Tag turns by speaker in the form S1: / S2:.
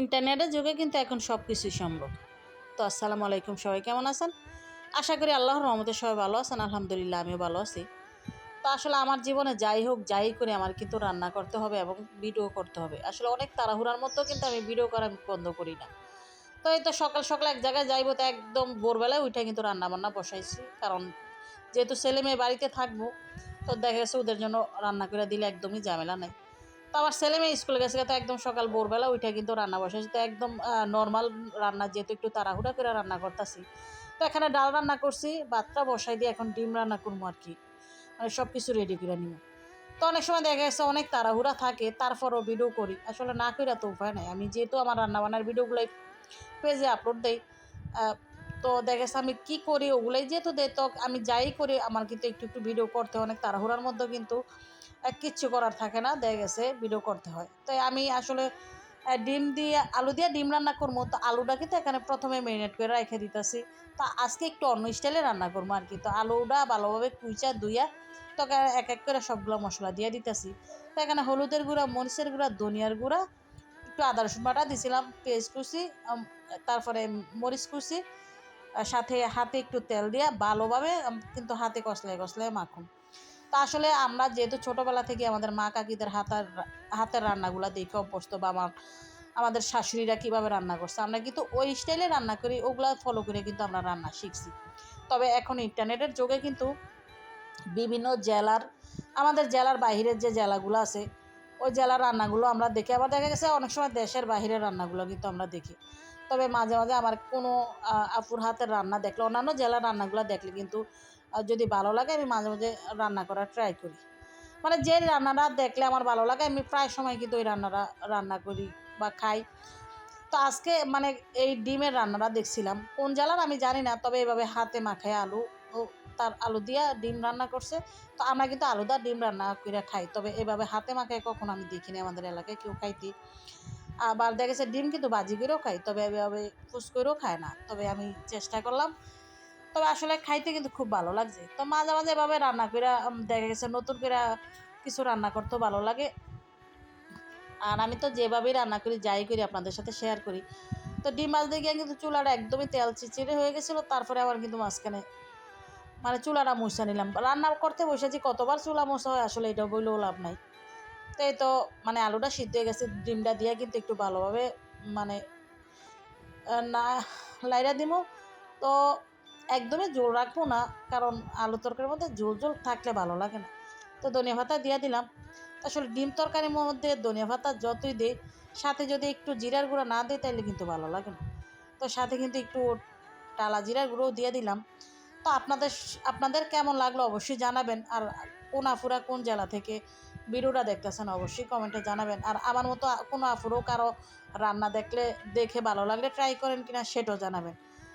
S1: ইন্টারনেটের যুগে কিন্তু এখন সব কিছুই সম্ভব। তো আসসালামু আলাইকুম, সবাই কেমন আছেন? আশা করি আল্লাহর রহমতে সবাই ভালো আছেন, আলহামদুলিল্লাহ আমিও ভালো আছি। তো আসলে আমার জীবনে যাই হোক, যাই করে আমার কিন্তু রান্না করতে হবে এবং ভিডিও করতে হবে। আসলে অনেক তাড়াহুড়ার মতো কিন্তু আমি ভিডিও করা বন্ধ করি না। তো এই তো সকাল সকাল এক জায়গায় যাইবো তো একদম ভোরবেলায় ওইটা কিন্তু রান্না বান্না বসাইছি। কারণ যেহেতু ছেলে মেয়ে বাড়িতে থাকব, তো দেখা গেছে ওদের জন্য রান্না করে দিলে একদমই ঝামেলা নেই। তো আমার ছেলে মেয়ে স্কুলে গেছে তো একদম সকাল ভোরবেলা উঠে কিন্তু রান্না বসেছি তো একদম নর্মাল রান্না, যেহেতু একটু তাড়াহুড়া করে রান্না করতেছি। তো এখানে ডাল রান্না করছি, ভাতটা বসাই দিয়ে এখন ডিম রান্না করব আর কি। মানে সব কিছু রেডি করে নিব। তো অনেক সময় দেখা গেছে অনেক তাড়াহুড়া থাকে, তারপরও ভিডিও করি। আসলে না করে তো উপায় নাই। আমি যেহেতু আমার রান্নাবান্নার ভিডিওগুলোই পেজে আপলোড দেই তো দেখা গেছে আমি কী করি, ওগুলোই যেহেতু দেয় তো আমি যাই করি, আমার কিন্তু একটু একটু ভিডিও করতে অনেক তাড়াহুড়ার মধ্যে কিন্তু কিচ্ছু করার থাকে না দেখা গেছে ভিডিও করতে হয়। তাই আমি আসলে ডিম দিয়ে, আলু দিয়ে ডিম রান্না করব, তো আলুটা কিন্তু এখানে প্রথমে ম্যারিনেট করে রেখে দিতেছি। তো আজকে একটু অন্য স্টাইলে রান্না করব আর কি। তো আলুটা ভালোভাবে কুইচা ধুইয়া তো এক এক করে সবগুলো মশলা দিয়ে দিতেছি। তো এখানে হলুদের গুঁড়া, মরিচের গুঁড়া, ধনিয়ার গুঁড়া, একটু আদা রসুন বাটা দিছিলাম, পেঁয়াজ কুচি তারপরে মরিচ কুচি সাথে হাতে একটু তেল দিয়ে ভালোভাবে কিন্তু হাতে কষলে কষলে মাখুন তা আসলে আমরা যেহেতু ছোটোবেলা থেকে আমাদের মা কাকিদের হাতের হাতের রান্নাগুলো দেখে অভ্যস্ত বা আমার, আমাদের শাশুড়িরা কীভাবে রান্না করছে, আমরা কিন্তু ওই স্টাইলে রান্না করি, ওগুলো ফলো করে কিন্তু আমরা রান্না শিখছি। তবে এখন ইন্টারনেটের যুগে কিন্তু বিভিন্ন জেলার, আমাদের জেলার বাইরের যে জেলাগুলো আছে, ওই জেলার রান্নাগুলো আমরা দেখি। আবার দেখা গেছে অনেক সময় দেশের বাইরের রান্নাগুলো কিন্তু আমরা দেখি। তবে মাঝে মাঝে আমার কোনো আপুর হাতের রান্না দেখলে, অন্যান্য জেলার রান্নাগুলো দেখলে কিন্তু আহ, যদি ভালো লাগে আমি মাঝে মাঝে রান্না করার ট্রাই করি। মানে যে রান্নাটা দেখলে আমার ভালো লাগে আমি প্রায় সময় কিন্তু ওই রান্নাটা রান্না করি বা খাই। তো আজকে মানে এই ডিমের রান্নাটা দেখছিলাম। কোন জ্বালার আমি জানি না তবে এভাবে হাতে মাখায় আলু ও তার আলু দিয়া ডিম রান্না করছে। তো আমরা কিন্তু আলুদা ডিম রান্না করে খাই তবে এভাবে হাতে মাখায় কখনো আমি দেখিনি আমাদের এলাকায় কেউ খাইতে। আবার দেখেছে ডিম কিন্তু বাজি করেও খাই তবে এভাবে ফুস করেও খায় না। তবে আমি চেষ্টা করলাম তবে আসলে খাইতে কিন্তু খুব ভালো লাগছে। তো মাঝে মাঝে এভাবে রান্না করে দেখা গেছে নতুন করে কিছু রান্না করতেও ভালো লাগে। আর আমি তো যেভাবেই রান্না করি, যাই করি, আপনাদের সাথে শেয়ার করি। তো ডিম দিয়ে গিয়ে কিন্তু চুলাটা একদমই তেল চিচিড়ে হয়ে গেছিল, তারপরে আবার কিন্তু মাঝখানে মানে চুলাটা মুছা নিলাম। রান্না করতে বসেছি কতবার চুলা মোছা হয় আসলে এটা বললেও লাভ নাই। তো এই তো মানে আলুটা সিদ্ধ হয়ে গেছে, ডিমটা দিয়ে কিন্তু একটু ভালোভাবে মানে না লাইরা দিমু। তো একদমই জোল রাখব না, কারণ আলু তরকারির মধ্যে ঝোল ঝোল থাকলে ভালো লাগে না। তো ধনিয়া পাতা দিয়ে দিলাম। আসলে ডিম তরকারির মধ্যে ধনিয়া পাতা যতই দিই, সাথে যদি একটু জিরার গুঁড়া না দিই তাহলে কিন্তু ভালো লাগে না। তো সাথে কিন্তু একটু টালা জিরার গুঁড়োও দিয়ে দিলাম। তো আপনাদের আপনাদের কেমন লাগল অবশ্যই জানাবেন, আর কোন আফুরা কোন জেলা থেকে ভিডিওটা দেখতেছেন অবশ্যই কমেন্টে জানাবেন। আর আমার মতো কোনো আফুরও কারও রান্না দেখলে, দেখে ভালো লাগলে ট্রাই করেন কিনা, সেটাও জানাবেন।